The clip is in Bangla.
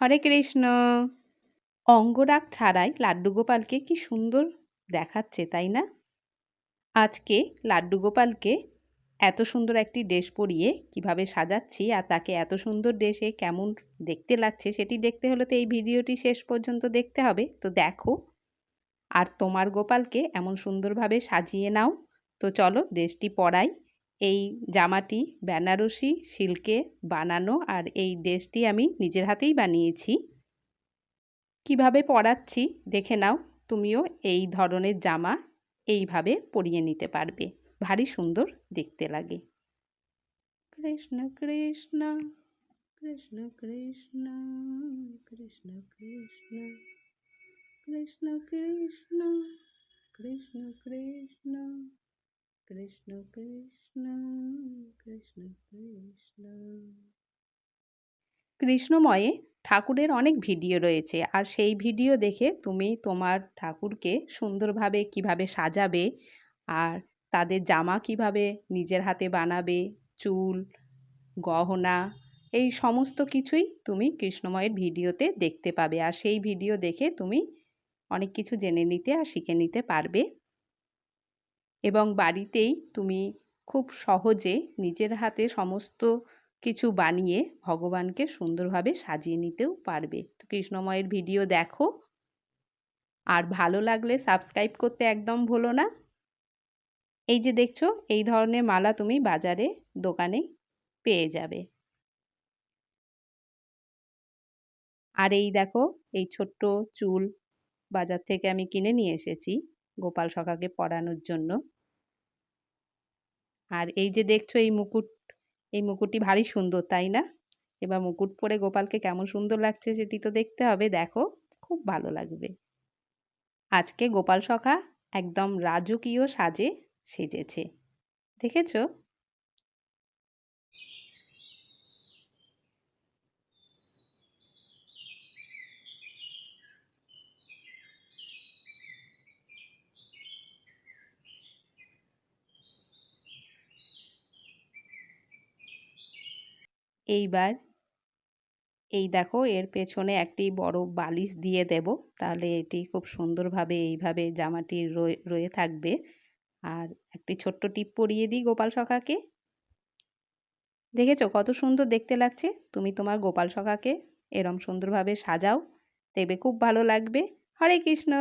হরে কৃষ্ণ। অঙ্গরাগ ছাড়াই লাড্ডু গোপালকে কি সুন্দর দেখাচ্ছে, তাই না? আজকে লাড্ডু গোপালকে এত সুন্দর একটি ড্রেস পরিয়ে কীভাবে সাজাচ্ছি আর তাকে এত সুন্দর ড্রেসে কেমন দেখতে লাগছে সেটি দেখতে হলে তো এই ভিডিওটি শেষ পর্যন্ত দেখতে হবে। তো দেখো, আর তোমার গোপালকে এমন সুন্দরভাবে সাজিয়ে নাও। তো চলো ড্রেসটি পরাই। এই জামাটি বেনারসি, সিল্কে বানানো আর এই ড্রেসটি আমি নিজের হাতেই বানিয়েছি। কীভাবে পরাচ্ছি দেখে নাও, তুমিও এই ধরনের জামা এইভাবে পরিয়ে নিতে পারবে। ভারী সুন্দর দেখতে লাগে। কৃষ্ণ কৃষ্ণ কৃষ্ণ কৃষ্ণ কৃষ্ণ কৃষ্ণ কৃষ্ণ কৃষ্ণ কৃষ্ণ কৃষ্ণ। কৃষ্ণ কৃষ্ণ কৃষ্ণ কৃষ্ণ কৃষ্ণময়ে ঠাকুরের অনেক ভিডিও রয়েছে, আর সেই ভিডিও দেখে তুমি তোমার ঠাকুরকে সুন্দরভাবে কীভাবে সাজাবে, আর তাদের জামা কীভাবে নিজের হাতে বানাবে, চুল, গহনা, এই সমস্ত কিছুই তুমি কৃষ্ণময়ের ভিডিওতে দেখতে পাবে। আর সেই ভিডিও দেখে তুমি অনেক কিছু জেনে নিতে আর শিখে নিতে পারবে। এবং বাড়িতেই তুমি খুব সহজে নিজের হাতে সমস্ত কিছু বানিয়ে ভগবানকে সুন্দরভাবে সাজিয়ে নিতেও পারবে। তো কৃষ্ণময়ের ভিডিও দেখো। আর ভালো লাগলে সাবস্ক্রাইব করতে একদম ভুলো না। এই যে দেখছ, এই ধরনের মালা তুমি বাজারে, দোকানে পেয়ে যাবে। আর এই দেখো, এই ছোট্ট চুল বাজার থেকে আমি কিনে নিয়ে এসেছি। গোপাল সখাকে পড়ানোর জন্য। আর এই যে দেখছ এই মুকুট, এই মুকুটটি ভারী সুন্দর, তাই না? এবার মুকুট পরে গোপালকে কেমন সুন্দর লাগছে সেটি তো দেখতে হবে, দেখো, খুব ভালো লাগবে। আজকে গোপাল সখা একদম রাজকীয় সাজে সেজেছে। দেখেছ? এইবার এই দেখো এর পেছনে একটি বড় বালিশ দিয়ে দেব। তাহলে এটি খুব সুন্দরভাবে এইভাবে জামাটি রয়ে রয়ে থাকবে। আর একটি ছোট্ট টিপ পরিয়ে দিই গোপাল সখাকে। দেখেছ কত সুন্দর দেখতে লাগছে? তুমি তোমার গোপাল সখাকে এরম সুন্দরভাবে সাজাও। দেখবে খুব ভালো লাগবে। হরে কৃষ্ণ।